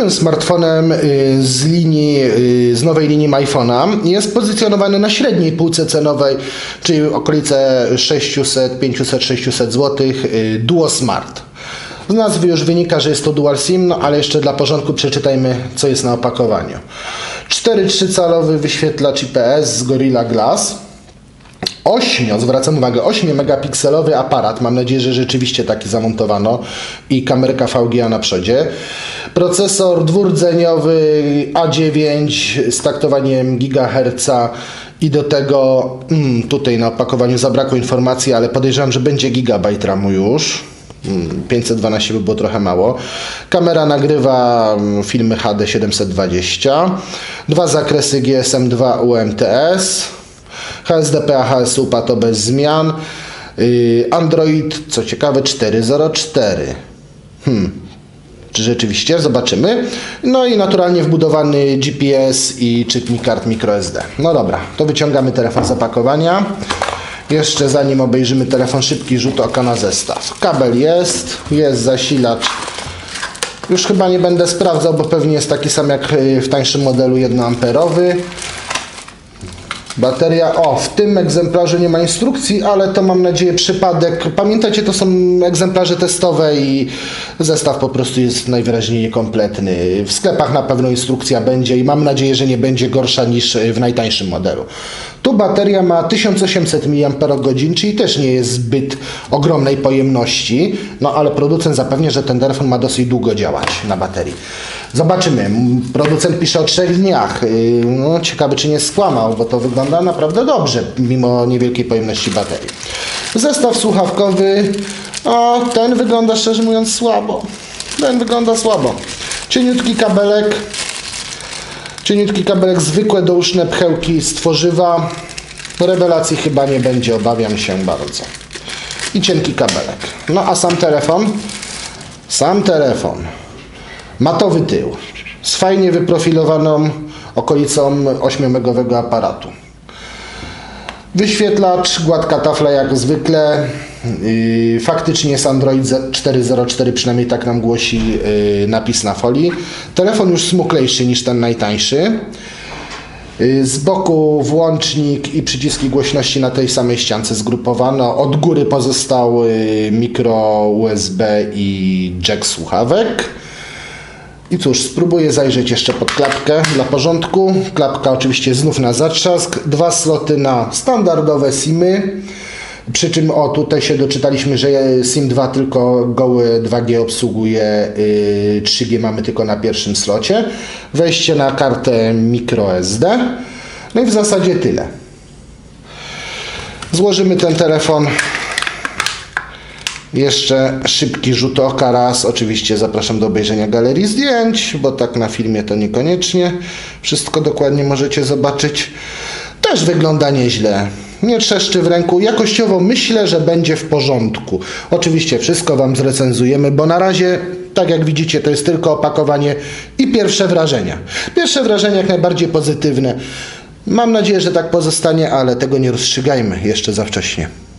Kupnym smartfonem y, z linii, y, z nowej linii iPhone'a jest pozycjonowany na średniej półce cenowej, czyli okolice 600, 500, 600 zł, Duo Smart. Z nazwy już wynika, że jest to Dual SIM, no ale jeszcze dla porządku przeczytajmy, co jest na opakowaniu. 4,3 calowy wyświetlacz IPS z Gorilla Glass. 8, zwracam uwagę, 8 megapikselowy aparat, mam nadzieję, że rzeczywiście taki zamontowano i kamerka VGA na przodzie. Procesor dwurdzeniowy A9 z taktowaniem GHz i do tego mm, tutaj na opakowaniu zabrakło informacji, ale podejrzewam, że będzie gigabajt RAMu już. 512 by było trochę mało. Kamera nagrywa mm, filmy HD 720. Dwa zakresy GSM2 UMTS. HSDPA, HSUPA to bez zmian. Yy, Android, co ciekawe, 404. Hmm. Czy rzeczywiście? Zobaczymy. No i naturalnie wbudowany GPS i czytnik kart microSD. No dobra, to wyciągamy telefon z opakowania. Jeszcze zanim obejrzymy telefon, szybki rzut oka na zestaw. Kabel jest, jest zasilacz. Już chyba nie będę sprawdzał, bo pewnie jest taki sam jak w tańszym modelu 1 amperowy. Bateria, o, w tym egzemplarzu nie ma instrukcji, ale to mam nadzieję przypadek. Pamiętajcie, to są egzemplarze testowe i zestaw po prostu jest najwyraźniej niekompletny. W sklepach na pewno instrukcja będzie i mam nadzieję, że nie będzie gorsza niż w najtańszym modelu. Tu bateria ma 1800 mAh, czyli też nie jest zbyt ogromnej pojemności, no ale producent zapewnia, że ten telefon ma dosyć długo działać na baterii. Zobaczymy. Producent pisze o trzech dniach. Yy, no, ciekawy, czy nie skłamał, bo to wygląda naprawdę dobrze, mimo niewielkiej pojemności baterii. Zestaw słuchawkowy. O, ten wygląda szczerze mówiąc słabo. Ten wygląda słabo. Cieniutki kabelek. Cieniutki kabelek, zwykłe douszne pchełki z tworzywa. Rewelacji chyba nie będzie, obawiam się bardzo. I cienki kabelek. No a sam telefon? Sam telefon. Matowy tył z fajnie wyprofilowaną okolicą 8-megowego aparatu. Wyświetlacz, gładka tafla jak zwykle. Faktycznie jest Android 4.04, przynajmniej tak nam głosi yy, napis na folii. Telefon już smuklejszy niż ten najtańszy. Yy, z boku włącznik i przyciski głośności na tej samej ściance zgrupowano. Od góry pozostał mikro USB i jack słuchawek. I cóż, spróbuję zajrzeć jeszcze pod klapkę dla porządku. Klapka oczywiście znów na zatrzask. Dwa sloty na standardowe SIMy. Przy czym o tutaj się doczytaliśmy, że SIM 2 tylko goły 2G obsługuje, 3G mamy tylko na pierwszym slocie. Wejście na kartę microSD. No i w zasadzie tyle. Złożymy ten telefon jeszcze szybki rzut oka raz. Oczywiście zapraszam do obejrzenia galerii zdjęć, bo tak na filmie to niekoniecznie. Wszystko dokładnie możecie zobaczyć. Też wygląda nieźle. Nie trzeszczy w ręku. Jakościowo myślę, że będzie w porządku. Oczywiście wszystko Wam zrecenzujemy, bo na razie, tak jak widzicie, to jest tylko opakowanie i pierwsze wrażenia. Pierwsze wrażenia jak najbardziej pozytywne. Mam nadzieję, że tak pozostanie, ale tego nie rozstrzygajmy jeszcze za wcześnie.